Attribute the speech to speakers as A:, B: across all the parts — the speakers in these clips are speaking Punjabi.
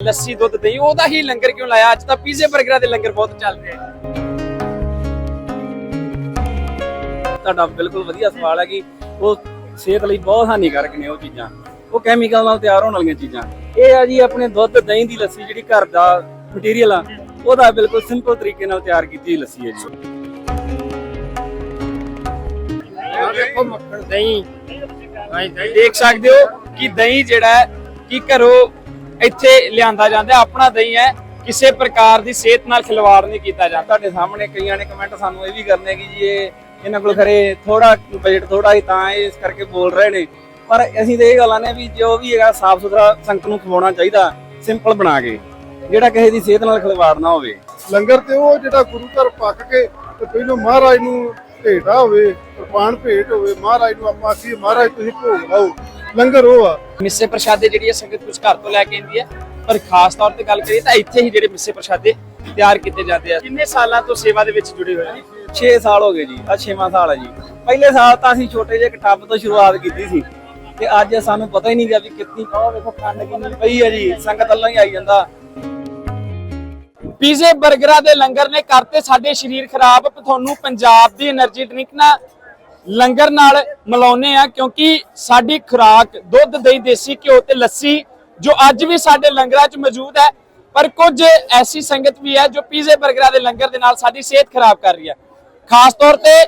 A: ਲੱਸੀ ਦੁੱਧ ਦਹੀਂ ਉਹਦਾ ਹੀ ਲੰਗਰ ਕਿਉਂ ਲਾਇਆ? ਅੱਜ ਤਾਂ ਪੀਜ਼ੇ 버ਗਰਾਂ ਦੇ ਲੰਗਰ ਬਹੁਤ ਚੱਲ ਰਹੇ ਆ
B: ਤੁਹਾਡਾ ਬਿਲਕੁਲ ਵਧੀਆ ਸਵਾਲ ਹੈ ਕਿ ਉਹ ਸਿਹਤ ਲਈ ਬਹੁਤ ਹਾਨੀਕਾਰਕ ਨੇ ਉਹ ਚੀਜ਼ਾਂ। ਉਹ ਕੈਮੀਕਲ ਨਾਲ ਤਿਆਰ ਹੋਣ ਵਾਲੀਆਂ ਚੀਜ਼ਾਂ। ਇਹ ਆ ਜੀ ਆਪਣੇ ਦੁੱਧ ਦਹੀਂ ਦੀ ਲੱਸੀ ਜਿਹੜੀ ਘਰ ਦਾ ਮਟੀਰੀਅਲ ਆ ਉਹਦਾ ਬਿਲਕੁਲ ਸਿੰਪਲ ਤਰੀਕੇ ਨਾਲ ਤਿਆਰ ਕੀਤੀ ਲੱਸੀ ਹੈ ਜੀ।
C: ਦੇਖੋ ਮੱਖਣ ਦਹੀਂ। ਹਾਂ ਦਹੀਂ
A: ਦੇਖ ਸਕਦੇ ਹੋ ਕਿ ਦਹੀਂ ਜਿਹੜਾ ਕਿ ਘਰੋਂ ਇੱਥੇ ਲਿਆਂਦਾ ਜਾਂਦਾ ਆਪਣਾ ਦਹੀਂ ਹੈ, ਕਿਸੇ ਪ੍ਰਕਾਰ ਦੀ ਸਿਹਤ ਨਾਲ ਖਿਲਵਾੜ ਨਹੀਂ ਕੀਤਾ ਜਾਂਦਾ।
B: ਤੁਹਾਡੇ ਸਾਹਮਣੇ ਕਈਆਂ ਨੇ ਕਮੈਂਟ ਸਾਨੂੰ ਇਹ ਵੀ ਕਰਨੇ ਕਿ ਜੀ ਇਹ ਇਹਨਾਂ ਕੋਲ ਖਰੇ ਥੋੜਾ ਬਜਟ ਥੋੜਾ ਹੀ ਤਾਂ ਇਸ ਕਰਕੇ ਬੋਲ ਰਹੇ ਨੇ। ਪਰ ਅਸੀਂ ਤੇ ਇਹ ਗੱਲਾਂ ਨੇ ਵੀ ਜੋ ਵੀ ਹੈਗਾ ਸਾਫ਼ ਸੁਥਰਾ ਸੰਗਤ ਨੂੰ ਖਵਾਉਣਾ ਚਾਹੀਦਾ ਸਿੰਪਲ ਬਣਾ ਕੇ, ਜਿਹੜਾ ਕਿਸੇ ਦੀ ਸਿਹਤ ਨਾਲ ਖਿਲਵਾੜ ਨਾ ਹੋਵੇ।
D: ਲੰਗਰ ਤੇ ਉਹ ਜਿਹੜਾ ਗੁਰੂ ਘਰ ਪੱਕ ਕੇ ਤੇ ਪਹਿਲੋਂ ਮਹਾਰਾਜ ਨੂੰ ਭੇਟਾ ਹੋਵੇ ਕਿਰਪਾਨ ਭੇਟ ਹੋਵੇ, ਮਹਾਰਾਜ ਨੂੰ ਆਪਾਂ ਆਖੀਏ, ਮਹਾਰਾਜ, ਤੁਸੀਂ ਭੋਗ ਲਾਓ। ਲੰਗਰ ਉਹ ਆ।
A: ਮਿੱਸੇ ਪ੍ਰਸ਼ਾਦੇ ਜਿਹੜੀ ਹੈ ਸੰਗਤ ਕੁਝ ਘਰ ਤੋਂ ਲੈ ਕੇ ਆਉਂਦੀ ਹੈ ਪਰ ਖਾਸ ਤੌਰ ਤੇ ਗੱਲ ਕਰੀਏ ਤਾਂ ਇੱਥੇ ਹੀ ਜਿਹੜੇ ਮਿੱਸੇ ਪ੍ਰਸ਼ਾਦੇ ਤਿਆਰ ਕੀਤੇ ਜਾਂਦੇ ਆ। ਕਿੰਨੇ ਸਾਲਾਂ ਤੋਂ ਸੇਵਾ ਦੇ ਵਿੱਚ ਜੁੜੇ ਹੋਏ ਆ?
B: 6 ਸਾਲ ਹੋ ਗਏ ਜੀ ਆ 6ਵਾਂ ਸਾਲ ਆ ਜੀ। ਪਹਿਲੇ ਸਾਲ ਤਾਂ ਅਸੀਂ ਛੋਟੇ ਜਿਹੇ ਟੱਬ ਤੋਂ ਸ਼ੁਰੂਆਤ ਕੀਤੀ ਸੀ। ਤੇ ਅੱਜ ਸਾਨੂੰ ਪਤਾ ਹੀ ਨਹੀਂ ਗਿਆ ਵੀ ਕਿੰਨੀ ਕਹੋ ਵੇਖੋ ਖੰਡ ਕਿੰਨੀ ਪਈ ਹੈ ਜੀ ਸੰਗਤ ਅੱਲੋਂ ਹੀ ਆਈ ਜਾਂਦਾ।
A: ਪੀਜ਼ੇ 버ਗਰਾਂ ਦੇ ਲੰਗਰ ਨੇ ਕਰਤੇ ਸਾਡੇ ਸਰੀਰ ਖਰਾਬ। ਤੁਹਾਨੂੰ ਪੰਜਾਬ ਦੀ એનર્ਜੀ ਡਰਿੰਕ ਨਾ ਲੰਗਰ ਨਾਲ ਮਿਲਾਉਨੇ ਆ ਕਿਉਂਕਿ ਸਾਡੀ ਖੁਰਾਕ, ਦੁੱਧ, ਦਹੀਂ, ਦੇਸੀ ਘਿਓ ਤੇ ਲੱਸੀ, ਜੋ ਅੱਜ ਵੀ ਸਾਡੇ ਲੰਗਰਾਂ 'ਚ ਮੌਜੂਦ ਹੈ, ਪਰ ਕੁਝ ਐਸੀ ਸੰਗਤ ਵੀ ਹੈ ਜੋ ਪੀਜ਼ੇ 버ਗਰਾਂ ਦੇ ਲੰਗਰ ਦੇ ਨਾਲ ਸਾਡੀ ਸਿਹਤ ਖਰਾਬ ਕਰ ਰਹੀ ਹੈ। ਖਾਸ ਤੌਰ ਤੇ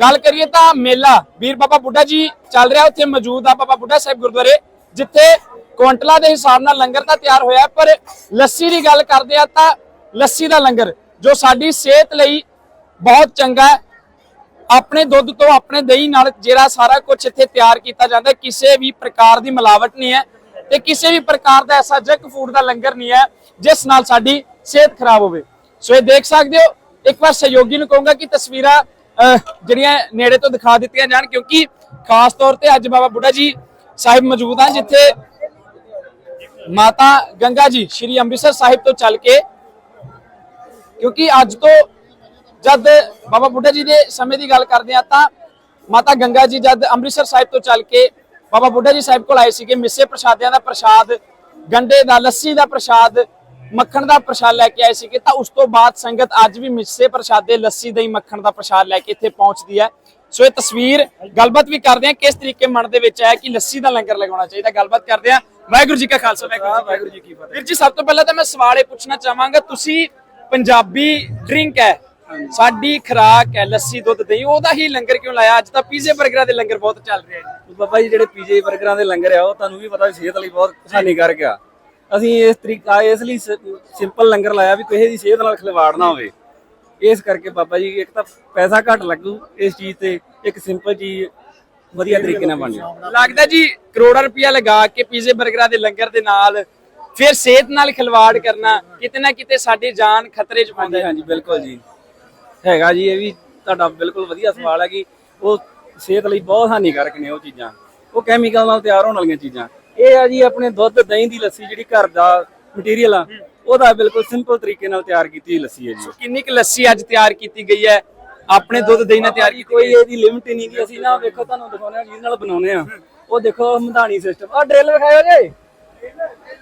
A: ਗੱਲ ਕਰੀਏ ਤਾਂ ਮੇਲਾ, ਵੀਰ ਬਾਬਾ ਬੁੱਢਾ ਜੀ ਚੱਲ ਰਿਹਾ, ਉੱਥੇ ਮੌਜੂਦ ਆ ਬਾਬਾ ਬੁੱਢਾ ਸਾਹਿਬ ਗੁਰਦੁਆਰੇ, ਜਿੱਥੇ ਕੁਇੰਟਲਾਂ ਦੇ ਹਿਸਾਬ ਨਾਲ ਲੰਗਰ ਤਾਂ ਤਿਆਰ ਹੋਇਆ, ਪਰ ਲੱਸੀ ਦੀ ਗੱਲ ਕਰਦੇ ਆ ਤਾਂ ਲੱਸੀ ਦਾ ਲੰਗਰ, ਜੋ ਸਾਡੀ ਸਿਹਤ ਲਈ ਬਹੁਤ ਚੰਗਾ ਹੈ ਆਪਣੇ ਦੁੱਧ ਤੋਂ ਆਪਣੇ ਦਹੀਂ ਨਾਲ ਜਿਹੜਾ ਸਾਰਾ ਕੁਝ ਇੱਥੇ ਤਿਆਰ ਕੀਤਾ ਜਾਂਦਾ ਕਿਸੇ ਵੀ ਪ੍ਰਕਾਰ ਦੀ ਮਿਲਾਵਟ ਨਹੀਂ ਹੈ ਤੇ ਕਿਸੇ ਵੀ ਪ੍ਰਕਾਰ ਦਾ ਐਸਾ ਜੰਕ ਫੂਡ ਦਾ ਲੰਗਰ ਨਹੀਂ ਹੈ ਜਿਸ ਨਾਲ ਸਾਡੀ ਸਿਹਤ ਖਰਾਬ ਹੋਵੇ। ਸੋ ਇਹ ਦੇਖ ਸਕਦੇ ਹੋ ਇੱਕ ਵਾਰ ਸਹਿਯੋਗੀ ਨੂੰ ਕਹੂੰਗਾ ਕਿ ਤਸਵੀਰਾਂ ਅਹ, ਜਿਹੜੀਆਂ ਨੇੜੇ ਤੋਂ ਦਿਖਾ ਦਿੱਤੀਆਂ ਜਾਣ ਕਿਉਂਕਿ ਖਾਸ ਤੌਰ ਤੇ ਅੱਜ ਬਾਬਾ ਬੁੱਢਾ ਜੀ ਸਾਹਿਬ ਮੌਜੂਦ ਹਨ ਜਿੱਥੇ ਮਾਤਾ ਗੰਗਾ ਜੀ ਸ਼੍ਰੀ ਅੰਮ੍ਰਿਤਸਰ ਸਾਹਿਬ ਤੋਂ ਚੱਲ ਕੇ ਕਿਉਂਕਿ ਅੱਜ ਤੋਂ ਜਦ ਬਾਬਾ ਬੁੱਢਾ ਜੀ ਦੇ ਸਮੇਂ ਦੀ ਗੱਲ ਕਰਦੇ ਆ ਤਾਂ ਮਾਤਾ ਗੰਗਾ ਜੀ ਜਦ ਅੰਮ੍ਰਿਤਸਰ ਸਾਹਿਬ ਤੋਂ ਚੱਲ ਕੇ ਬਾਬਾ ਬੁੱਢਾ ਜੀ ਸਾਹਿਬ ਕੋਲ ਆਏ ਸੀਗੇ ਮਿੱਸੇ ਪ੍ਰਸ਼ਾਦਿਆਂ ਦਾ ਪ੍ਰਸ਼ਾਦ ਗੰਡੇ ਦਾ ਲੱਸੀ ਦਾ ਪ੍ਰਸ਼ਾਦ ਮੱਖਣ ਦਾ ਪ੍ਰਸ਼ਾਦ ਲੈ ਕੇ ਆਏ ਸੀਗੇ ਤਾਂ ਉਸ ਤੋਂ ਬਾਅਦ ਸੰਗਤ ਅੱਜ ਵੀ ਮਿੱਸੇ ਪ੍ਰਸ਼ਾਦੇ ਲੱਸੀ ਦਹੀਂ ਮੱਖਣ ਦਾ ਪ੍ਰਸ਼ਾਦ ਲੈ ਕੇ ਇੱਥੇ ਪਹੁੰਚਦੀ ਹੈ। ਸੋ ਇਹ ਤਸਵੀਰ ਗੱਲਬਾਤ ਵੀ ਕਰਦੇ ਆ ਕਿਸ ਤਰੀਕੇ ਮਨ ਦੇ ਵਿੱਚ ਹੈ ਕਿ ਲੱਸੀ ਦਾ ਲੰਗਰ ਲਗਾਉਣਾ ਚਾਹੀਦਾ ਗੱਲਬਾਤ ਕਰਦੇ ਆ। ਵਾਹਿਗੁਰੂ ਜੀ ਕਾ ਖਾਲਸਾ ਵਾਹਿਗੁਰੂ ਜੀ ਕੀ ਫਤਿਹ। ਵੀਰ ਜੀ ਸਭ ਤੋਂ ਪਹਿਲਾਂ ਤਾਂ ਮੈਂ ਸਵਾਲ ਇਹ ਪੁੱਛਣਾ ਚਾਹਾਂਗਾ ਤੁਸੀਂ ਪੰਜਾਬੀ ਡਰਿੰਕ ਹੈ ਸਾਡੀ ਖਰਾਕ ਹੈ ਲੱਸੀ ਦੁੱਧ ਦਹੀਂ ਉਹਦਾ ਹੀ ਲੰਗਰ ਕਿਉਂ ਲਾਇਆ? ਅੱਜ ਤਾਂ ਪੀਜ਼ੇ 버ਗਰਾਂ ਦੇ ਲੰਗਰ ਬਹੁਤ ਚੱਲ ਰਿਹਾ ਜੀ
B: ਬਾਬਾ ਜੀ ਜਿਹੜੇ ਪੀਜੇ 버ਗਰਾਂ ਦੇ ਲੰਗਰ ਆ ਉਹ ਤੁਹਾਨੂੰ ਵੀ ਪਤਾ ਸਿਹਤ ਲਈ ਬਹੁਤ ਹਾਨੀਕਾਰਕ ਆ। ਅਸੀਂ ਇਸ ਤਰੀਕਾ ਇਸ ਲਈ ਸਿੰਪਲ ਲੰਗਰ ਲਾਇਆ ਵੀ ਕਿਸੇ ਦੀ ਸਿਹਤ ਨਾਲ ਖਿਲਵਾੜ ਨਾ ਹੋਵੇ। ਇਸ ਕਰਕੇ ਬਾਬਾ ਜੀ ਇੱਕ ਤਾਂ ਪੈਸਾ ਘੱਟ ਲੱਗੂ ਇਸ ਚੀਜ਼ ਤੇ ਇੱਕ ਸਿੰਪਲ ਚੀਜ਼ ਵਧੀਆ ਤਰੀਕੇ ਨਾਲ ਬਣੀ
A: ਲੱਗਦਾ ਜੀ ਕਰੋੜਾਂ ਰੁਪਇਆ ਲਗਾ ਕੇ ਪੀਜ਼ੇ 버ਗਰਾਂ ਦੇ ਲੰਗਰ ਦੇ ਨਾਲ ਫਿਰ ਸਿਹਤ ਨਾਲ ਖਿਲਵਾੜ ਕਰਨਾ ਕਿਤੇ ਨਾ ਕਿਤੇ ਸਾਡੀ ਜਾਨ ਖਤਰੇ 'ਚ ਪਾਉਂਦੇ ਹੈ।
B: ਹਾਂਜੀ ਬਿਲਕੁਲ ਜੀ। ਹੈਗਾ ਜੀ ਇਹ ਵੀ ਤੁਹਾਡਾ ਬਿਲਕੁਲ ਵਧੀਆ ਸਵਾਲ ਹੈ ਕਿ ਉਹ ਸਿਹਤ ਲਈ ਬਹੁਤ ਹਾਨੀਕਾਰਕ ਨੇ ਉਹ ਚੀਜ਼ਾਂ। ਉਹ ਕੈਮੀਕਲ ਨਾਲ ਤਿਆਰ ਹੋਣ ਵਾਲੀਆਂ ਚੀਜ਼ਾਂ। ਇਹ ਆ ਜੀ ਆਪਣੇ ਦੁੱਧ ਦਹੀਂ ਦੀ ਲੱਸੀ ਜਿਹੜੀ ਘਰ ਦਾ ਮਟੀਰੀਅਲ ਆ ਉਹਦਾ ਬਿਲਕੁਲ ਸਿੰਪਲ ਤਰੀਕੇ ਨਾਲ ਤਿਆਰ ਕੀਤੀ ਲੱਸੀ ਹੈ ਜੀ।
A: ਕਿੰਨੀ ਕੁ ਲੱਸੀ ਅੱਜ ਤਿਆਰ ਕੀਤੀ ਗਈ ਹੈ? ਆਪਣੇ ਦੁੱਧ ਦਹੀਂ ਨਾਲ ਤਿਆਰ ਕੀਤੀ
B: ਕੋਈ ਇਹਦੀ ਲਿਮਟ ਨਹੀਂ ਕਿ ਅਸੀਂ ਨਾ ਵੇਖੋ ਤੁਹਾਨੂੰ ਦਿਖਾਉਣੇ ਆ ਜਿਹਦੇ ਨਾਲ ਬਣਾਉਨੇ ਆ ਉਹ ਦੇਖੋ ਮਧਾਣੀ ਸਿਸਟਮ ਆ ਡਰਿਲ ਵਿਖਾਇਓ ਜੀ।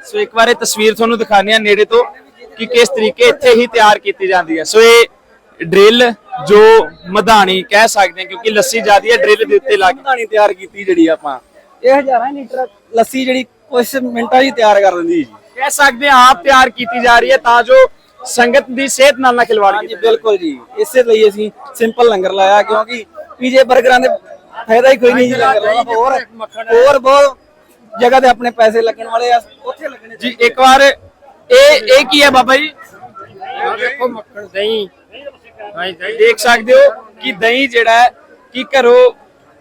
A: ਸੋ ਇੱਕ ਵਾਰ ਇਹ ਤਸਵੀਰ ਤੁਹਾਨੂੰ ਦਿਖਾਉਂਦੇ ਆ ਨੇੜੇ ਤੋਂ ਕਿ ਕਿਸ ਤਰੀਕੇ ਇੱਥੇ ਹੀ ਤਿਆਰ ਕੀਤੀ ਜਾਂਦੀ ਹੈ। ਸੋ ਇਹ ਡਰਿਲ ਜੋ ਮਧਾਣੀ ਕਹਿ ਸਕਦੇ ਹਾਂ ਕਿਉਂਕਿ ਲੱਸੀ ਜਿਆਦੀ ਹੈ ਡਰਿਲ ਦੇ ਉੱਤੇ ਲੱਗ
B: ਮਧਾਣੀ ਤਿਆਰ ਕੀਤੀ ਜਿਹੜੀ ਆਪਾਂ। ਇਹ ਹਜ਼ਾਰਾਂ ਲੀਟਰ ਲੱਸੀ ਜਿਹੜੀ ਕੁਝ ਮਿੰਟਾਂ 'ਚ ਹੀ ਤਿਆਰ ਕਰ ਦਿੰਦੀ ਜੀ।
A: ਕਹਿ ਸਕਦੇ ਹਾਂ ਆਪ ਤਿਆਰ ਕੀਤੀ ਜਾ ਰਹੀ ਹੈ ਤਾਂ ਜੋ ਸੰਗਤ ਦੀ ਸਿਹਤ ਨਾਲ ਨਾ ਖਿਲਵਾੜ
B: ਹਾਂਜੀ
A: ਕੀਤਾ
B: ਬਿਲਕੁਲ ਜੀ। ਇਸੇ ਲਈ ਅਸੀਂ ਸਿੰਪਲ ਲੰਗਰ ਲਾਇਆ ਕਿਉਂਕਿ ਪੀਜੇ 버ਗਰਾਂ ਦੇ ਫਾਇਦਾ ਹੀ ਕੋਈ ਨਹੀਂ ਜੀ ਲੰਗਰ ਲਾਉਣਾ। ਹੋਰ ਹੋਰ ਬਹੁਤ ਜਗ੍ਹਾ ਤੇ ਆਪਣੇ ਪੈਸੇ ਲੱਗਣ ਵਾਲੇ ਆ ਉੱਥੇ ਲੱਗਣੇ
A: ਜੀ ਇੱਕ ਵਾਰ ਇਹ ਇਹ ਕੀ ਹੈ ਬਾਬਾ ਜੀ?
C: ਦੇਖੋ ਮੱਖਣ ਦਹੀਂ।
A: ਦੇਖ ਸਕਦੇ ਹੋ ਕਿ ਦਹੀਂ ਜਿਹੜਾ ਹੈ ਕਿ ਘਰੋਂ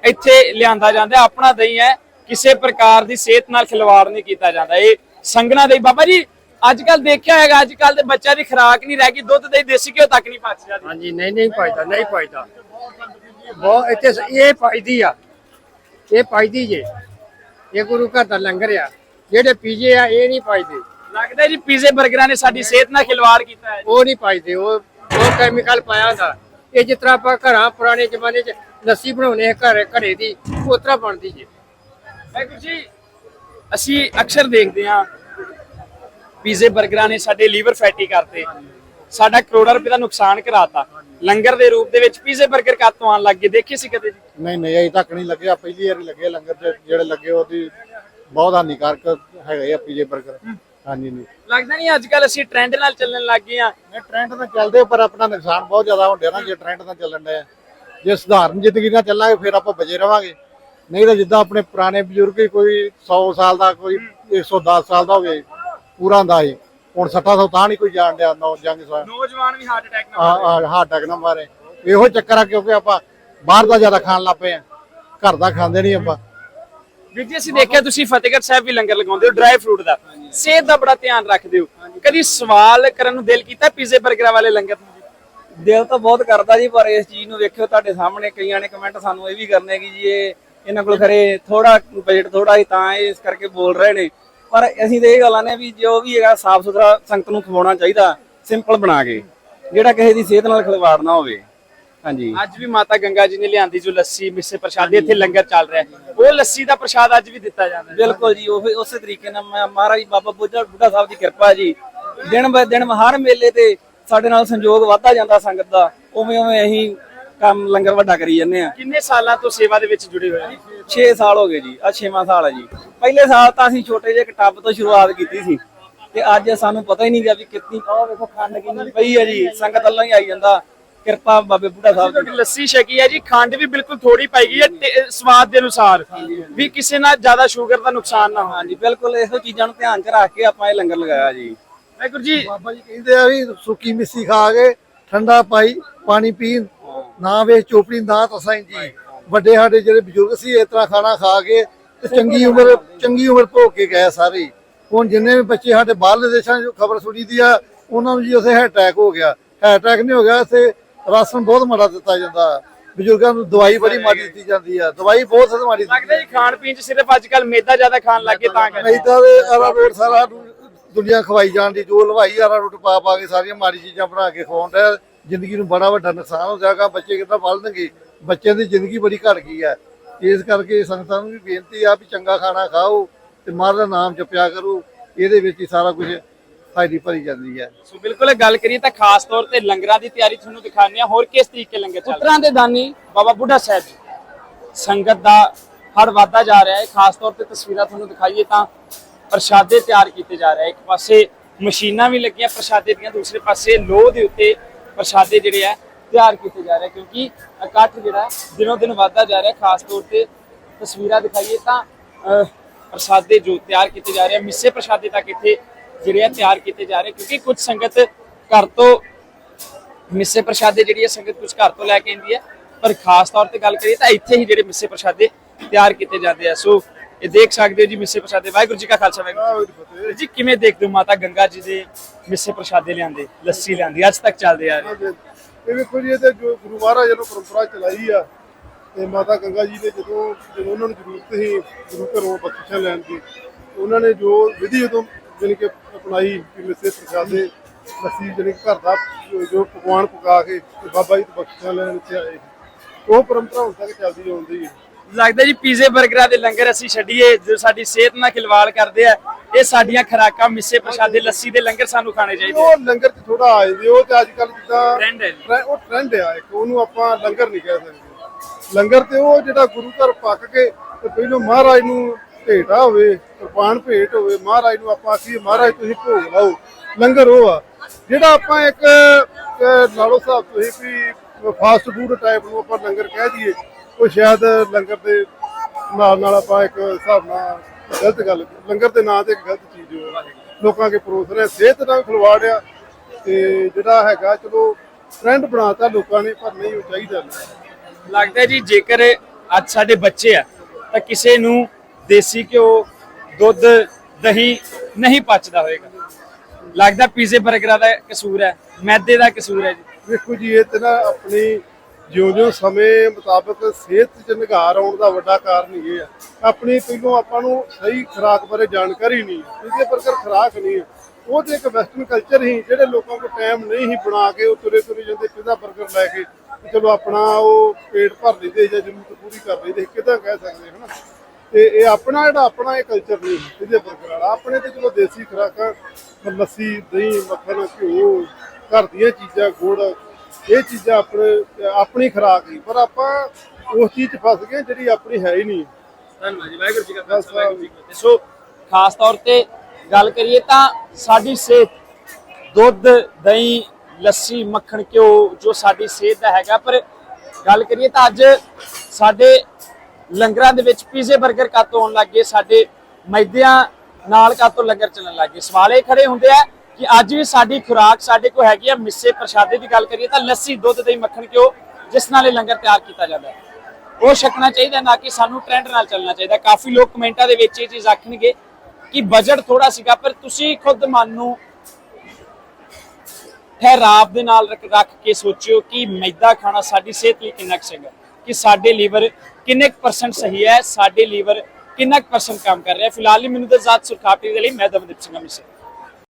A: ਇੱਥੇ ਲਿਆਂਦਾ ਜਾਂਦਾ ਆਪਣਾ ਦਹੀਂ ਹੈ ਕਿਸੇ ਪ੍ਰਕਾਰ ਦੀ ਸਿਹਤ ਨਾਲ ਖਿਲਵਾੜ ਨਹੀਂ ਕੀਤਾ ਜਾਂਦਾ। ਇਹ ਸੰਗਣਾ ਦਹੀਂ ਬਾਬਾ ਜੀ ਅੱਜ ਕੱਲ ਦੇਖਿਆ ਹੋਏਗਾ ਅੱਜ ਕੱਲ ਦੇ ਬੱਚਿਆਂ ਦੀ ਖੁਰਾਕ ਨਹੀਂ ਰਹਿ ਗਈ ਦੁੱਧ ਦਹੀਂ ਦੇਸੀ ਘਿਓ ਤੱਕ ਨਹੀਂ ਪਚ ਜਾਂਦੀ।
C: ਹਾਂਜੀ ਨਹੀਂ ਨਹੀਂ ਪਾਈਦਾ ਨਹੀਂ ਪਾਈਦਾ ਬਹੁਤ ਇੱਥੇ ਇਹ ਪਾਈਦੀ ਆ ਇਹ ਪਾਈਦੀ ਜੇ। ਇਹ ਗੁਰੂ ਘਰ ਦਾ ਲੰਗਰ ਆ ਜਿਹੜੇ ਪੀਜੇ ਆ ਇਹ ਨਹੀਂ ਪਾਈਦੇ
A: ਲੱਗਦਾ ਜੀ ਪੀਜ਼ੇ 버ਗਰਾਂ ਨੇ ਸਾਡੀ ਸਿਹਤ ਨਾਲ ਖਿਲਵਾੜ ਕੀਤਾ ਹੈ
C: ਉਹ ਨਹੀਂ ਪਾਈਦੇ ਉਹ ਉਹ ਕੈਮੀਕਲ ਪਾਇਆ ਹੁੰਦਾ। ਇਹ ਜਿਸ ਤਰ੍ਹਾਂ ਆਪਾਂ ਘਰਾਂ ਪੁਰਾਣੇ ਜ਼ਮਾਨੇ 'ਚ ਲੱਸੀ ਬਣਾਉਨੇ ਆ ਘਰ ਘਰੇ ਦੀ ਉਸ ਤਰ੍ਹਾਂ ਬਣਦੀ ਜੀ।
A: ਵਾਹਿਗੁਰੂ ਜੀ ਅਸੀਂ ਅਕਸਰ ਦੇਖਦੇ ਆ ਪੀਜ਼ੇ 버ਗਰਾਂ ਨੇ ਸਾਡੇ ਲੀਵਰ ਫੈਟੀ ਕਰਤੇ। ਸਾਡਾ ਕਰੋੜਾਂ ਰੁਪਏ ਦਾ ਨੁਕਸਾਨ ਕਰਾਤਾ। ਲੰਗਰ ਦੇ ਰੂਪ ਦੇ ਵਿੱਚ ਪੀਜ਼ੇ 버ਗਰ ਕਾਤੋਂ ਆਣ ਲੱਗੇ ਦੇਖੇ ਸੀ ਕਦੇ ਜੀ?
D: ਨਹੀਂ ਨਹੀਂ ਅਜੇ ਤੱਕ ਨਹੀਂ ਲੱਗਿਆ ਪਹਿਲੀ ਵਾਰੀ ਲੱਗੇ ਲੰਗਰ ਜਿਹੜੇ ਲੱਗੇ ਉਹਦੀ ਬਹੁਤ ਹਾਨੀਕਾਰਕ ਹੈਗੇ ਆ ਪੀਜ਼ੇ 버ਗਰ ਹਾਂਜੀ ਨਹੀਂ
A: ਲੱਗਦਾ ਨਹੀਂ ਅੱਜ ਕੱਲ ਅਸੀਂ ਟ੍ਰੈਂਡ ਨਾਲ ਚੱਲਣ ਲੱਗ ਗਏ ਆ
D: ਇਹ ਟ੍ਰੈਂਡ ਤਾਂ ਚੱਲਦੇ ਪਰ ਆਪਣਾ ਨੁਕਸਾਨ ਬਹੁਤ ਜ਼ਿਆਦਾ ਹੁੰਦਿਆ ਨਾ ਜੇ ਟ੍ਰੈਂਡ ਨਾਲ ਚੱਲਣ ਡਿਆ ਜੇ ਸਧਾਰਨ ਜ਼ਿੰਦਗੀ ਨਾਲ ਚੱਲਾਂਗੇ ਫਿਰ ਆਪਾਂ ਬਚੇ ਰਵਾਂਗੇ। ਨਹੀਂ ਤਾਂ ਜਿੱਦਾਂ ਆਪਣੇ ਪੁਰਾਣੇ ਬਜ਼ੁਰਗ ਹੀ ਕੋਈ 100 ਸਾਲ ਦਾ ਕੋਈ 110 ਸਾਲ ਦਾ ਹੋਵੇ ਪੂਰਾ ਹੁੰਦਾ ਸੀ। ਹੁਣ 60 ਸੌ ਤਾਂ ਨਹੀਂ ਕੋਈ ਜਾਣ ਡਿਆ ਨੌ ਜੰਗ ਸਾ।
A: ਨੌਜਵਾਨ ਵੀ ਹਾਰਟ ਅਟੈਕ
D: ਆ ਆ ਹਾਰਟ ਅਟੈਕ ਨਾ ਮਾਰੇ। ਇਹੋ ਚੱਕਰ ਆ ਕਿਉਂਕਿ ਆਪਾਂ ਬਾਹਰ ਦਾ ਜ਼ਿਆਦਾ ਖਾਣ ਲੱਗ ਪਏ ਆ। ਘਰ ਦਾ ਖਾਂਦੇ ਨਹੀਂ ਆਪਾਂ।
A: ਵੀਰ ਜੀ, ਅਸੀਂ ਦੇਖਿਆ ਤੁਸੀਂ ਫਤਿਹਗੜ੍ਹ ਸਾਹਿਬ ਵੀ ਲੰਗਰ ਲਗਾਉਂਦੇ ਹੋ ਡਰਾਈ ਫਰੂਟ ਦਾ। ਸਿਹਤ ਦਾ ਬੜਾ ਧਿਆਨ ਰੱਖਦੇ ਹੋ। ਕਦੀ ਸਵਾਲ ਕਰਨ ਨੂੰ ਦਿਲ ਕੀਤਾ ਪੀਜ਼ੇ 버ਗਰਾਂ ਵਾਲੇ ਲੰਗਰ ਨੂੰ
B: ਦਿਲ ਤਾਂ ਬਹੁਤ ਕਰਦਾ ਜੀ, ਪਰ ਇਸ ਚੀਜ਼ ਨੂੰ ਵੇਖਿਓ, ਤੁਹਾਡੇ ਸਾਹਮਣੇ ਕਈਆਂ ਨੇ ਕਮੈਂਟ ਸਾਨੂੰ ਇਹ ਵੀ ਕਰਨੇ ਕਿ ਜੀ, ਇਹ ਇਹਨਾਂ ਕੋਲ ਖਰੇ ਥੋੜਾ ਬਜਟ ਥੋੜਾ ਹੀ, ਤਾਂ ਇਸ ਕਰਕੇ ਬੋਲ ਰਹੇ ਨੇ। ਪਰ ਅਸੀਂ ਤੇ ਇਹ ਗੱਲਾਂ ਨੇ ਵੀ ਜੋ ਵੀ ਹੈਗਾ, ਸਾਫ਼ ਸੁਥਰਾ ਸੰਗਤ ਨੂੰ ਖਵਾਉਣਾ ਚਾਹੀਦਾ ਸਿੰਪਲ ਬਣਾ ਕੇ, ਜਿਹੜਾ ਕਿਸੇ ਦੀ ਸਿਹਤ ਨਾਲ ਖਿਲਵਾੜ ਨਾ ਹੋਵੇ। ਹਾਂਜੀ।
A: ਅੱਜ ਵੀ ਮਾਤਾ ਗੰਗਾ ਜੀ ਨੇ ਲਿਆਂਦੀ ਜੋ ਲੱਸੀ ਮਿੱਸੇ ਪ੍ਰਸ਼ਾਦੇ ਇੱਥੇ ਲੰਗਰ ਚੱਲ ਰਿਹਾ ਹੈ। ਉਹ ਲੱਸੀ ਦਾ ਪ੍ਰਸ਼ਾਦ ਅੱਜ ਵੀ ਦਿੱਤਾ ਜਾਂਦਾ ਹੈ।
B: ਬਿਲਕੁਲ ਜੀ ਉਹ ਉਸੇ ਤਰੀਕੇ ਨਾਲ ਮੈਂ ਮਹਾਰਾਜ ਬਾਬਾ ਬੁੱਢਾ ਬੁੱਢਾ ਸਾਹਿਬ ਦੀ ਕਿਰਪਾ ਜੀ। ਦਿਨ ਬ ਦਿਨ ਹਰ ਮੇਲੇ ਤੇ ਸਾਡੇ ਨਾਲ ਸੰਯੋਗ ਵਧਦਾ ਜਾਂਦਾ ਸੰਗਤ ਦਾ। ਉਵੇਂ ਉਵੇਂ ਅਸੀਂ ਕੰਮ ਲੰਗਰ ਵੱਡਾ ਕਰੀ ਜਾਂਦੇ ਆ।
A: ਕਿੰਨੇ ਸਾਲਾਂ ਤੋਂ ਸੇਵਾ ਦੇ ਵਿੱਚ ਜੁੜੇ ਹੋਏ ਹੋ?
B: 6 ਸਾਲ ਹੋ ਗਏ ਜੀ ਆ 6ਵਾਂ ਸਾਲ ਹੈ ਜੀ। ਪਹਿਲੇ ਸਾਲ ਤਾਂ ਅਸੀਂ ਛੋਟੇ ਜਿਹੇ ਟੱਬ ਤੋਂ ਸ਼ੁਰੂਆਤ ਕੀਤੀ ਸੀ। ਤੇ ਅੱਜ ਸਾਨੂੰ ਪਤਾ ਹੀ ਨਹੀਂ ਗਿਆ ਵੀ ਕਿੰਨੀ ਆਹ ਵੇਖੋ ਖੰਡ ਕਿੰਨੀ ਪਈ ਹੈ ਜੀ ਸੰਗਤ ਵੱਲੋਂ ਹੀ ਆਈ ਜਾਂਦਾ। ਕਿਰਪਾ ਬਾਬੇ ਬੁੱਢਾ ਸਾਹਿਬ ਦੀ।
A: ਤੁਹਾਡੀ ਲੱਸੀ ਛਕੀ ਹੈ ਜੀ ਖੰਡ ਵੀ ਬਿਲਕੁਲ ਥੋੜੀ ਪਾਈ ਗਈ ਹੈ ਤੇ ਸਵਾਦ ਦੇ ਅਨੁਸਾਰ ਵੀ ਕਿਸੇ ਨਾਲ ਜ਼ਿਆਦਾ ਸ਼ੂਗਰ ਦਾ ਨੁਕਸਾਨ ਨਾ ਹੋ
B: ਹਾਂਜੀ ਬਿਲਕੁਲ ਇਹੋ ਚੀਜ਼ਾਂ ਨੂੰ ਧਿਆਨ 'ਚ ਰੱਖ ਕੇ ਆਪਾਂ ਇਹ ਲੰਗਰ ਲਗਾਇਆ ਜੀ।
A: ਵਾਹਿਗੁਰੂ ਜੀ।
D: ਬਾਬਾ ਜੀ ਕਹਿੰਦੇ ਆ ਵੀ ਸੁੱਕੀ ਮਿੱਸੀ ਖਾ ਕੇ ਠੰਡਾ ਪਾਈ ਪਾਣੀ ਪੀਣ ਨਾ ਵੇਚ ਚੋਪੜੀ ਨਾ ਤਸਾਈ ਜੀ। ਵੱਡੇ ਸਾਡੇ ਜਿਹੜੇ ਬਜ਼ੁਰਗ ਸੀ ਇਸ ਤਰ੍ਹਾਂ ਖਾਣਾ ਖਾ ਕੇ ਤੇ ਚੰਗੀ ਉਮਰ ਚੰਗੀ ਉਮਰ ਭੋਗ ਕੇ ਗਏ ਸਾਰੇ। ਹੁਣ ਜਿੰਨੇ ਵੀ ਬੱਚੇ ਸਾਡੇ ਬਾਹਰਲੇ ਦੇਸ਼ਾਂ 'ਚ ਖਬਰ ਸੁਣੀ ਦੀ ਆ ਉਹਨਾਂ ਨੂੰ ਜੀ ਉਸੇ ਅਟੈਕ ਹੋ ਗਿਆ। ਅਟੈਕ ਨਹੀਂ ਹੋ ਗਿਆ ਇੱਥੇ ਰਾਸ਼ਨ ਬਹੁਤ ਮਾੜਾ ਦਿੱਤਾ ਜਾਂਦਾ ਬਜ਼ੁਰਗਾਂ ਨੂੰ ਦਵਾਈ ਬੜੀ ਮਾੜੀ ਦਿੱਤੀ ਜਾਂਦੀ ਆ। ਦਵਾਈ ਬਹੁਤ ਮਾੜੀ ਦਿੱਤੀ
A: ਲੱਗਦਾ ਜੀ ਖਾਣ ਪੀਣ ਚ ਸਿਰਫ ਅੱਜ ਕੱਲ ਮੈਦਾ ਜ਼ਿਆਦਾ ਖਾਣ ਲੱਗੇ ਤਾਂ ਕਰਕੇ।
D: ਮੈਦਾ ਦੇ ਅਰਾਰੋਟ ਸਾਰਾ ਦੁ- ਦੁਨੀਆ ਖਵਾਈ ਜਾਣ ਦੀ ਜੋ ਲਵਾਈ ਅਰਾਰੋਟ ਪਾ ਪਾ ਕੇ ਸਾਰੀਆਂ ਮਾੜੀ ਚੀਜ਼ਾਂ ਬਣਾ ਕੇ ਖਵਾਉਣ ਦਾ ਜ਼ਿੰਦਗੀ ਨੂੰ ਬੜਾ ਵੱਡਾ ਨੁਕਸਾਨ ਹੋ ਜਾਏਗਾ ਬੱਚੇ ਕਿੱਦਾਂ ਪਲਣਗੇ? ਬੱਚਿਆਂ ਦੀ ਜ਼ਿੰਦਗੀ ਬੜੀ ਘਟ ਗਈ ਹੈ ਇਸ ਕਰਕੇ ਸੰਗਤਾਂ ਨੂੰ ਵੀ ਬੇਨਤੀ ਆ ਵੀ ਚੰਗਾ ਖਾਣਾ ਖਾਓ ਤੇ ਮਹਾਰਾਜ ਦਾ ਨਾਮ ਜਪਿਆ ਕਰੋ। ਇਹਦੇ ਵਿੱਚ ਹੀ ਸਾਰਾ ਕੁਝ ਹਾਜ਼ਰੀ ਭਰੀ ਜਾਂਦੀ ਹੈ।
A: ਸੋ ਬਿਲਕੁਲ ਗੱਲ ਕਰੀਏ ਤਾਂ ਖਾਸ ਤੌਰ ਤੇ ਲੰਗਰਾਂ ਦੀ ਤਿਆਰੀ ਤੁਹਾਨੂੰ ਦਿਖਾਉਂਦੇ ਆ ਹੋਰ ਕਿਸ ਤਰੀਕੇ ਲੰਗਰ ਚੱਲ ਪੁੱਤਰਾਂ ਦੇ ਦਾਨੀ ਬਾਬਾ ਬੁੱਢਾ ਸਾਹਿਬ ਜੀ। ਸੰਗਤ ਦਾ ਹੜ ਵਾਧਾ ਜਾ ਰਿਹਾ ਹੈ। ਖਾਸ ਤੌਰ ਤੇ ਤਸਵੀਰਾਂ ਤੁਹਾਨੂੰ ਦਿਖਾਈਏ ਤਾਂ ਪ੍ਰਸ਼ਾਦੇ ਤਿਆਰ ਕੀਤੇ ਜਾ ਰਹੇ ਇੱਕ ਪਾਸੇ ਮਸ਼ੀਨਾਂ ਵੀ ਲੱਗੀਆਂ ਪ੍ਰਸ਼ਾਦੇ ਦੀਆਂ ਦੂਸਰੇ ਪਾਸੇ ਲੋਹ ਦੇ ਉੱਤੇ ਪ੍ਰਸ਼ਾਦੇ ਜਿਹੜੇ ਆ ਤਿਆਰ ਕੀਤੇ ਜਾ ਰਹੇ ਕਿਉਂਕਿ ਇਕੱਠ ਜਿਹੜਾ ਦਿਨੋਂ ਦਿਨ ਵਧਦਾ ਜਾ ਰਿਹਾ ਖਾਸ ਤੌਰ ਤੇ ਤਸਵੀਰਾਂ ਦਿਖਾਈਏ ਤਾਂ ਪ੍ਰਸ਼ਾਦੇ ਜੋ ਤਿਆਰ ਕੀਤੇ ਜਾ ਰਹੇ ਆ ਮਿੱਸੇ ਪ੍ਰਸ਼ਾਦੇ ਤੱਕ ਇੱਥੇ ਜਿਹੜੇ ਆ ਤਿਆਰ ਕੀਤੇ ਜਾ ਰਹੇ ਕਿਉਂਕਿ ਕੁਝ ਸੰਗਤ ਘਰ ਤੋਂ ਮਿੱਸੇ ਪ੍ਰਸ਼ਾਦੇ ਜਿਹੜੀ ਹੈ ਸੰਗਤ ਕੁਝ ਘਰ ਤੋਂ ਲੈ ਕੇ ਆਉਂਦੀ ਹੈ ਪਰ ਖਾਸ ਤੌਰ ਤੇ ਗੱਲ ਕਰੀਏ ਤਾਂ ਇੱਥੇ ਹੀ ਜਿਹੜੇ ਮਿੱਸੇ ਪ੍ਰਸ਼ਾਦੇ ਤਿਆਰ ਕੀਤੇ ਜਾਂਦੇ ਆ। ਸੋ ਇਹ ਦੇਖ ਸਕਦੇ ਹੋ ਜੀ ਮਿੱਸੇ ਪ੍ਰਸ਼ਾਦੇ। ਵਾਹਿਗੁਰੂ ਜੀ ਕਾ ਖਾਲਸਾ ਵਾਹਿਗੁਰੂ ਜੀ ਕਿਵੇਂ ਦੇਖਦੇ ਹੋ ਮਾਤਾ ਗੰਗਾ ਜੀ ਦੇ ਮਿੱਸੇ ਪ੍ਰਸ਼ਾਦੇ ਲਿਆਂਦੇ ਲੱਸੀ ਲਿਆਂਦੀ ਅੱਜ ਤੱਕ ਚੱਲਦੇ ਆ
D: ਇਹ ਵੇਖੋ ਜੀ ਇਹ ਤੇ ਜੋ ਗੁਰੂ ਮਹਾਰਾਜ ਨੇ ਪਰੰਪਰਾ ਚਲਾਈ ਆ ਤੇ ਮਾਤਾ ਗੰਗਾ ਜੀ ਨੇ ਜਦੋਂ ਜਦੋਂ ਉਹਨਾਂ ਨੂੰ ਜ਼ਰੂਰਤ ਸੀ ਗੁਰੂ ਘਰੋਂ ਬਖਸ਼ਿਸ਼ਾਂ ਲੈਣ ਦੀ ਉਹਨਾਂ ਨੇ ਜੋ ਵਿਧੀ ਉਦੋਂ ਜਾਣੀ ਕਿ ਅਪਣਾਈ ਕਿ ਮਿੱਸੇ ਪ੍ਰਸ਼ਾਦੇ ਲੱਸੀ ਕਿ ਘਰ ਦਾ ਜੋ- ਪਕਵਾਨ ਪਕਾ ਕੇ ਤੇ ਬਾਬਾ ਜੀ ਤੋਂ ਬਖਸ਼ਿਸ਼ਾਂ ਲੈਣ ਇੱਥੇ ਆਏ। ਉਹ ਪਰੰਪਰਾ ਹੁਣ ਤੱਕ ਚੱਲਦੀ ਆਉਂਦੀ ਹੈ।
A: ਲੱਗਦਾ ਜੀ ਪੀਜ਼ੇ 버ਗਰਾਂ ਦੇ ਲੰਗਰ ਅਸੀਂ ਛੱਡੀਏ ਜੋ ਸਾਡੀ ਸਿਹਤ ਨਾਲ ਖਿਲਵਾੜ ਕਰਦੇ ਆ ਇਹ ਸਾਡੀਆਂ ਖਰਾਕਾਂ ਮਿੱਸੇ ਪ੍ਰਸ਼ਾਦੇ ਲੱਸੀ ਦੇ ਲੰਗਰ ਸਾਨੂੰ ਖਾਣੇ ਚਾਹੀਦੇ
D: ਉਹ ਲੰਗਰ ਚ ਥੋੜਾ ਆ ਜਾਂਦੇ ਉਹ ਤੇ ਅੱਜ ਕੱਲ ਜਿੱਦਾਂ
A: Trend ਹੈ ਜੀ।
D: ਟਰੈ- ਉਹ ਟ੍ਰੈਂਡ ਆ ਇੱਕ ਉਹਨੂੰ ਆਪਾਂ ਲੰਗਰ ਨਹੀਂ ਕਹਿ ਸਕਦੇ। ਲੰਗਰ ਤੇ ਉਹ ਜਿਹੜਾ ਗੁਰੂ ਘਰ ਪੱਕ ਕੇ ਤੇ ਪਹਿਲੋਂ ਮਹਾਰਾਜ ਨੂੰ ਭੇਟਾ ਹੋਵੇ ਕਿਰਪਾਨ ਭੇਟ ਹੋਵੇ ਮਹਾਰਾਜ ਨੂੰ ਆਪਾਂ ਆਖੀਏ ਮਹਾਰਾਜ ਤੁਸੀਂ ਭੋਗ ਲਾਓ ਲੰਗਰ ਉਹ ਆ। ਜਿਹੜਾ ਆਪਾਂ ਇੱਕ ਅਹ, ਸਾਹਿਬ ਤੁਸੀਂ ਵੀ ਫਾਸਟ ਫੂਡ ਟਾਈਪ ਨੂੰ ਆਪਾਂ ਲੰਗਰ ਕਹਿ ਦਈਏ ਉਹ ਸ਼ਾਇਦ ਲੰਗਰ ਦੇ ਨਾਲ ਨਾਲ ਆਪਾਂ ਇੱਕ ਹਿਸਾਬ ਨਾਲ ਗਲਤ ਗੱਲ ਲੰਗਰ ਦੇ ਨਾਂ ਤੇ ਗਲਤ ਚੀਜ਼ ਹੋ ਲੋਕਾਂ ਕੇ ਪਰੋਸ ਰਿਹਾ ਸਿਹਤ ਨਾਲ ਖਿਲਵਾੜ ਆ ਤੇ ਜਿਹੜਾ ਹੈਗਾ ਚਲੋ ਟ੍ਰੈਂਡ ਬਣਾਤਾ ਲੋਕਾਂ ਨੇ ਪਰ ਨਹੀਂ ਉਹ ਚਾਹੀਦਾ
A: ਲੱਗਦਾ ਜੀ ਜੇਕਰ ਅੱਜ ਸਾਡੇ ਬੱਚੇ ਆ ਤਾਂ ਕਿਸੇ ਨੂੰ ਦੇਸੀ ਘਿਓ, ਦੁੱਧ, ਦਹੀਂ ਨਹੀਂ ਪਚਦਾ ਹੋਏਗਾ। ਲੱਗਦਾ ਪੀਜ਼ੇ 버ਗਰਾਂ ਦਾ ਕਸੂਰ ਹੈ, ਮੈਦੇ ਦਾ ਕਸੂਰ ਹੈ ਜੀ।
D: ਵੇਖੋ ਜੀ, ਇਹ ਤੇ ਨਾ ਆਪਣੀ ਜਿਉਂ-ਜਿਉਂ ਸਮੇਂ ਮੁਤਾਬਕ ਸਿਹਤ 'ਚ ਨਿਗਾਰ ਆਉਣ ਦਾ ਵੱਡਾ ਕਾਰਨ ਇਹ ਹੈ। ਆਪਣੀ ਪਹਿਲੋਂ ਆਪਾਂ ਨੂੰ ਸਹੀ ਖੁਰਾਕ ਬਾਰੇ ਜਾਣਕਾਰੀ ਨਹੀਂ ਹੈ ਇਹਦੇ ਪ੍ਰਕਾਰ ਖੁਰਾਕ ਨਹੀਂ ਹੈ। ਉਹ ਤੇ ਇੱਕ ਵੈਸਟਰਨ ਕਲਚਰ ਹੀ ਜਿਹੜੇ ਲੋਕਾਂ ਕੋਲ ਟਾਈਮ ਨਹੀਂ ਹੀ ਬਣਾ ਕੇ ਉਹ ਤੁਰੇ ਤੁਰੇ ਜਾਂਦੇ ਪਿਜ਼ਾ, ਬਰਗਰ ਲੈ ਕੇ। ਚਲੋ ਆਪਣਾ ਉਹ ਪੇਟ ਭਰ ਲੈਂਦੇ ਜਾਂ ਜ਼ਰੂਰਤ ਪੂਰੀ ਕਰ ਲੈਂਦੇ ਕਿਦਾਂ ਕਹਿ ਸਕਦੇ ਹਨਾ ਤੇ ਇਹ ਆਪਣਾ ਜਿਹੜਾ ਆਪਣਾ ਇਹ ਕਲਚਰ ਨਹੀਂ ਇਹਦੇ ਬਰਕਰਾਰ ਆਪਣੇ ਤੇ ਚਲੋ ਦੇਸੀ ਖੁਰਾਕਾਂ ਲੱਸੀ ਦਹੀਂ ਮੱਖਣ ਘਿਓ ਘਰ ਦੀਆਂ ਚੀਜ਼ਾਂ ਗੁੜ ਇਹ ਚੀਜ਼ਾਂ ਆਪਣੇ ਆਪਣੀ ਖੁਰਾਕ ਹੀ ਪਰ ਆਪਾਂ ਉਸ ਚੀਜ਼ 'ਚ ਫਸ ਗਏ ਜਿਹੜੀ ਆਪਣੀ ਹੈ ਹੀ ਨਹੀਂ।
A: ਧੰਨਵਾਦ ਜੀ ਵਾਹਿਗੁਰੂ ਜੀ ਕਾ ਖਾਲਸਾ ਵਾਹਿਗੁਰੂ ਜੀ ਕੀ ਫਤਿਹ। ਸੋ ਖਾਸ ਤੌਰ ਤੇ ਗੱਲ ਕਰੀਏ ਤਾਂ ਸਾਡੀ ਸਿਹਤ ਦੁੱਧ ਦਹੀਂ ਲੱਸੀ ਮੱਖਣ ਘਿਓ ਜੋ ਸਾਡੀ ਸਿਹਤ ਦਾ ਹੈਗਾ ਪਰ ਗੱਲ ਕਰੀਏ ਤਾਂ ਅੱਜ ਸਾਡੇ ਲੰਗਰਾਂ ਦੇ ਵਿੱਚ ਪੀਜ਼ੇ 버ਗਰ ਕਾਤੋਂ ਆਉਣ ਲੱਗੇ ਸਾਡੇ ਮੈਦਿਆਂ ਨਾਲ ਕਾਤੋਂ ਲੰਗਰ ਚੱਲਣ ਲੱਗੇ ਸਵਾਲ ਇਹ ਖੜੇ ਹੁੰਦੇ ਆ ਕਿ ਅੱਜ ਵੀ ਸਾਡੀ ਖੁਰਾਕ ਸਾਡੇ ਕੋਲ ਹੈਗੀ ਆ। ਮਿੱਸੇ ਪ੍ਰਸ਼ਾਦੇ ਦੀ ਗੱਲ ਕਰੀਏ ਤਾਂ ਲੱਸੀ, ਦੁੱਧ, ਦਹੀਂ, ਮੱਖਣ ਘਿਓ ਜਿਸ ਨਾਲ ਇਹ ਲੰਗਰ ਤਿਆਰ ਕੀਤਾ ਜਾਂਦਾ ਹੈ? ਉਹ ਛਕਣਾ ਚਾਹੀਦਾ, ਨਾ ਕਿ ਸਾਨੂੰ ਟ੍ਰੈਂਡ ਨਾਲ ਚੱਲਣਾ ਚਾਹੀਦਾ। ਕਾਫੀ ਲੋਕ ਕਮੈਂਟਾਂ ਦੇ ਵਿੱਚ ਇਹ ਚੀਜ਼ ਆਖਣਗੇ ਕਿ ਬਜਟ ਥੋੜਾ ਸੀਗਾ, ਪਰ ਤੁਸੀਂ ਖੁਦ ਮਨ ਨੂੰ ਠਹਿਰਾਵ ਦੇ ਨਾਲ ਰੱਖ ਕੇ ਸੋਚਿਓ ਕਿ ਮੈਦਾ ਖਾਣਾ ਸਾਡੀ ਸਿਹਤ ਲਈ ਕਿੰਨਾ ਕੁ ਚੰਗਾ ਕਿ ਸਾਡੇ ਲੀਵਰ ਕਿੰਨੇ ਪਰਸੈਂਟ ਸਹੀ ਹੈ, ਸਾਡੇ ਲੀਵਰ ਕਿੰਨਾ ਪਰਸੈਂਟ ਕੰਮ ਕਰ ਰਿਹਾ ਫਿਲਹਾਲ ਲਈ ਮੈਨੂੰ ਤਾਂ ਜ਼ਾਤ ਸੁਰਖਾਪੀ ਦੇ ਲਈ ਮੈਂ ਦਮਦਿਪ ਸਿੰਘ ਮਿਸਰ